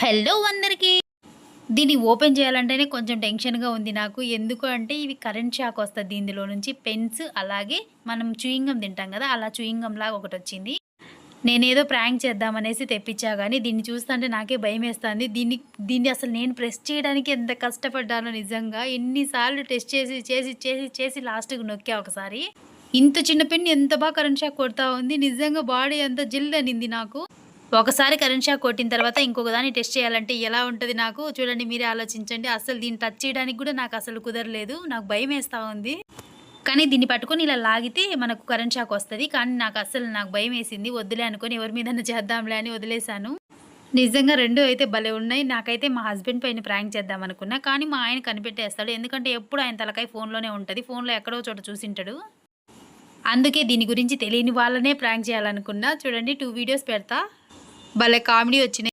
Hello అందరికీ. దీన్ని open చేయాలంటేనే కొంచెం టెన్షన్గా ఉంది నాకు. ఎందుకు అంటే ఇవి కరెంట్ షాక్ వస్తుంది దీనిలో నుంచి. పెన్స్ అలాగే మనం చూయింగం తింటాం కదా అలా చూయింగం లాగా ఒకటి వచ్చింది. నేనేదో ప్రాంక్ చేద్దామనేసి తెప్పించా కానీ దీన్ని చూస్తుంటే నాకే భయం వేస్తుంది దీన్ని దీన్ని అసలు నేను ప్రెస్ చేయడానికి ఎంత కష్టపడ్డానో నిజంగా. ఎన్నిసార్లు టెస్ట్ చేసి చేసి చేసి చేసి లాస్ట్కి నొక్కా ఒకసారి. ఇంత చిన్న పెన్ ఎంత బాగా కరెంట్ షాక్ కొడతా ఉంది. నిజంగా బాడీ అంత జిల్ అనింది నాకు. ఒకసారి కరెంట్ షాక్ కొట్టిన తర్వాత ఇంకొక దాన్ని టెస్ట్ చేయాలంటే ఎలా ఉంటుంది నాకు? చూడండి మీరే ఆలోచించండి. అసలు దీన్ని టచ్ చేయడానికి కూడా నాకు అసలు కుదరలేదు. నాకు భయం వేస్తూ ఉంది. కానీ దీన్ని పట్టుకొని ఇలా లాగితే మనకు కరెంట్ షాక్ వస్తుంది. కానీ నాకు అసలు నాకు భయం వేసింది. వద్దులే అనుకొని ఎవరి మీద చేద్దాంలే అని వదిలేశాను. నిజంగా రెండు అయితే భలే ఉన్నాయి. నాకైతే మా హస్బెండ్ పైన ప్రాంక్ చేద్దాం అనుకున్నా. కానీ మా ఆయన కనిపెట్టేస్తాడు. ఎందుకంటే ఎప్పుడు ఆయన తలకాయ ఫోన్లోనే ఉంటుంది. ఫోన్లో ఎక్కడో చోట చూసింటాడు. అందుకే దీని గురించి తెలియని వాళ్ళనే ప్రాంక్ చేయాలనుకున్నా. చూడండి టూ వీడియోస్ పెడతా. భలే కామెడీ వచ్చినాయి.